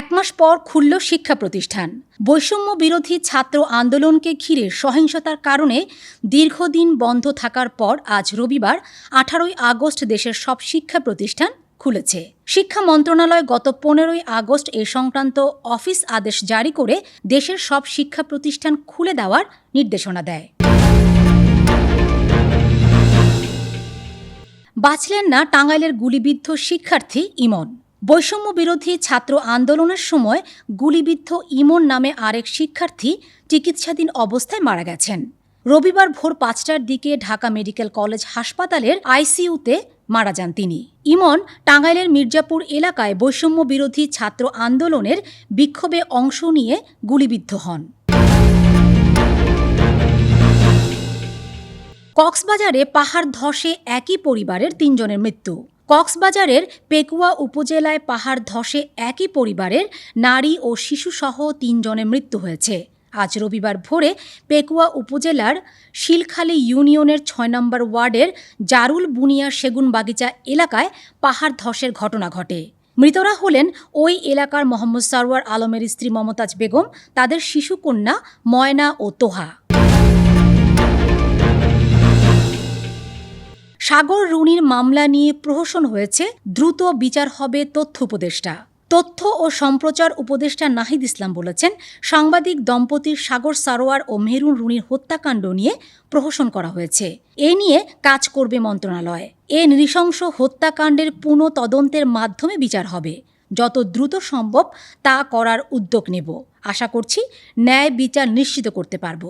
এক মাস পর খুলল শিক্ষা প্রতিষ্ঠান। বৈষম্য বিরোধী ছাত্র আন্দোলনকে ঘিরে সহিংসতার কারণে দীর্ঘদিন বন্ধ থাকার পর আজ রবিবার, আঠারোই আগস্ট দেশের সব শিক্ষা প্রতিষ্ঠান খুলেছে। শিক্ষা মন্ত্রণালয় গত পনেরোই আগস্ট এ সংক্রান্ত অফিস আদেশ জারি করে দেশের সব শিক্ষা প্রতিষ্ঠান খুলে দেওয়ার নির্দেশনা দেয়। বাঁচলেন না টাঙ্গাইলের গুলিবিদ্ধ শিক্ষার্থী ইমন। বৈষম্য বিরোধী ছাত্র আন্দোলনের সময় গুলিবিদ্ধ ইমন নামে আরেক শিক্ষার্থী চিকিৎসাধীন অবস্থায় মারা গেছেন। রবিবার ভোর পাঁচটার দিকে ঢাকা মেডিকেল কলেজ হাসপাতালের আইসিইউতে মারা যান তিনি। ইমন টাঙ্গাইলের মির্জাপুর এলাকায় বৈষম্য বিরোধী ছাত্র আন্দোলনের বিক্ষোভে অংশ নিয়ে গুলিবিদ্ধ হন। কক্সবাজারে পাহাড় ধসে একই পরিবারের তিনজনের মৃত্যু। কক্সবাজারের পেকুয়া উপজেলায় পাহাড় ধসে একই পরিবারের নারী ও শিশুসহ তিনজনের মৃত্যু হয়েছে। আজ রবিবার ভোরে পেকুয়া উপজেলার শিলখালী ইউনিয়নের ছয় নম্বর ওয়ার্ডের জারুল বুনিয়া সেগুন বাগিচা এলাকায় পাহাড় ধসের ঘটনা ঘটে। মৃতরা হলেন ওই এলাকার মোহাম্মদ সারওয়ার আলমের স্ত্রী মমতাজ বেগম, তাদের শিশুকন্যা ময়না ও তোহা। সাগর রুনির মামলা নিয়ে প্রহসন হয়েছে, দ্রুত বিচার হবে তথ্য উপদেষ্টা। তথ্য ও সম্প্রচার উপদেষ্টা নাহিদ ইসলাম বলেছেন, সাংবাদিক দম্পতির সাগর সারোয়ার ও মেহরুন রুনির হত্যাকাণ্ড নিয়ে প্রহসন করা হয়েছে। এ নিয়ে কাজ করবে মন্ত্রণালয়। এ নৃশংস হত্যাকাণ্ডের পুনঃ তদন্তের মাধ্যমে বিচার হবে। যত দ্রুত সম্ভব তা করার উদ্যোগ নেব। আশা করছি ন্যায় বিচার নিশ্চিত করতে পারব।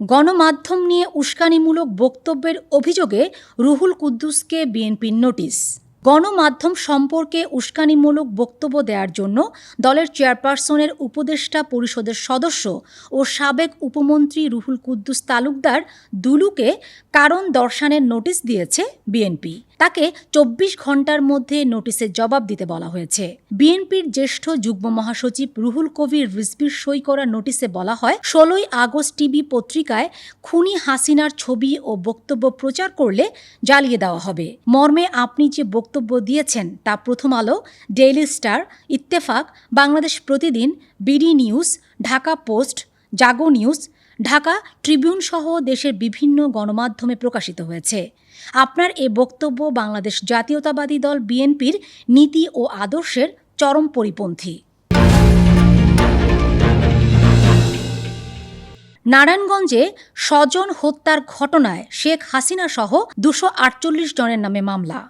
গণমাধ্যম নিয়ে উস্কানিমূলক বক্তব্যের অভিযোগে রুহুল কুদ্দুসকে বিএনপির নোটিশ। গণমাধ্যম সম্পর্কে উস্কানিমূলক বক্তব্য দেওয়ার জন্য দলের চেয়ারপারসনের উপদেষ্টা পরিষদের সদস্য ও সাবেক উপমন্ত্রী রুহুল কুদ্দুস তালুকদার দুলুকে কারণ দর্শানের নোটিশ দিয়েছে বিএনপি। তাকে চব্বিশ ঘণ্টার মধ্যে নোটিশের জবাব দিতে বলা হয়েছে। বিএনপির জ্যেষ্ঠ যুগ্ম মহাসচিব রুহুল কবির রিজবির সই করা নোটিশে বলা হয়, ষোলোই আগস্ট টিভি পত্রিকায় খুনি হাসিনার ছবি ও বক্তব্য প্রচার করলে জ্বালিয়ে দেওয়া হবে। মর্মে আপনি যে বক্তব্য দিয়েছেন তা প্রথম আলো, daily star, Ittefaq, Bangladesh Pratidin, BD news, Dhaka post, Jago news, Dhaka tribune সহ দেশের বিভিন্ন গণমাধ্যমে প্রকাশিত হয়েছে। আপনার এ বক্তব্য বাংলাদেশ জাতীয়তাবাদী দল বিএনপির নীতি ও আদর্শের চরম পরিপন্থী। নারায়ণগঞ্জে স্বজন হত্যার ঘটনায় শেখ হাসিনা সহ দুশো জনের নামে মামলা।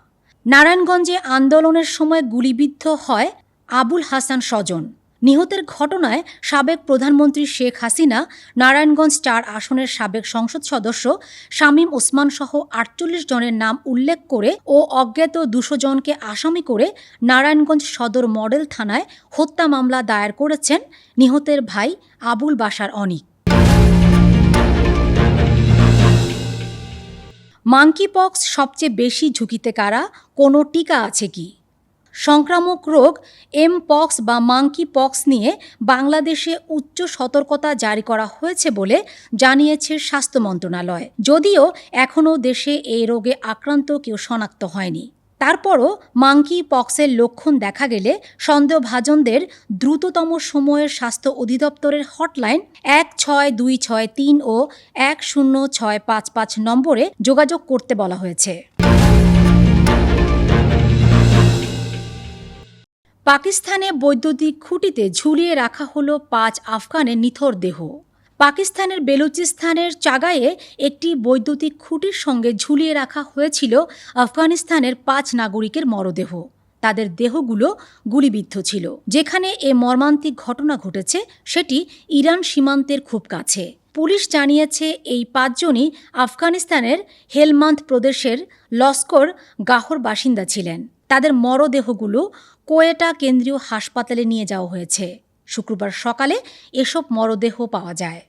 নারায়ণগঞ্জে আন্দোলনের সময় গুলিবিদ্ধ হয় আবুল হাসান স্বজন। নিহতের ঘটনায় সাবেক প্রধানমন্ত্রী শেখ হাসিনা, নারায়ণগঞ্জ চার আসনের সাবেক সংসদ সদস্য শামীম ওসমান সহ আটচল্লিশ জনের নাম উল্লেখ করে ও অজ্ঞাত দুশো জনকে আসামি করে নারায়ণগঞ্জ সদর মডেল থানায় হত্যা মামলা দায়ের করেছেন নিহতের ভাই আবুল বাসার অনিক। মাঙ্কিপক্স সবচেয়ে বেশি ঝুঁকিতে কারা? কোনো টিকা আছে কি? সংক্রামক রোগ এম পক্স বা মাঙ্কি পক্স নিয়ে বাংলাদেশে উচ্চ সতর্কতা জারি করা হয়েছে বলে জানিয়েছে স্বাস্থ্য মন্ত্রণালয়। যদিও এখনও দেশে এই রোগে আক্রান্ত কেউ শনাক্ত হয়নি। তারপরও মাঙ্কি পক্সের লক্ষণ দেখা গেলে সন্দেহভাজনদের দ্রুততম সময়ের স্বাস্থ্য অধিদপ্তরের হটলাইন এক ছয় দুই ছয় তিন ও এক শূন্য ছয় পাঁচ পাঁচ নম্বরে যোগাযোগ করতে বলা হয়েছে। পাকিস্তানে বৈদ্যুতিক খুঁটিতে ঝুলিয়ে রাখা হলো পাঁচ আফগানের নিথর দেহ। পাকিস্তানের বেলুচিস্তানের চাগায়ে একটি বৈদ্যুতিক খুঁটির সঙ্গে ঝুলিয়ে রাখা হয়েছিল আফগানিস্তানের পাঁচ নাগরিকের মরদেহ। তাদের দেহগুলো গুলিবিদ্ধ ছিল। যেখানে এ মর্মান্তিক ঘটনা ঘটেছে, সেটি ইরান সীমান্তের খুব কাছে। পুলিশ জানিয়েছে, এই পাঁচজনই আফগানিস্তানের হেলমান্দ প্রদেশের লস্কর গাহর বাসিন্দা ছিলেন। তাদের মরদেহগুলো কোয়েটা কেন্দ্রীয় হাসপাতালে নিয়ে যাওয়া হয়েছে। শুক্রবার সকালে এসব মরদেহ পাওয়া যায়।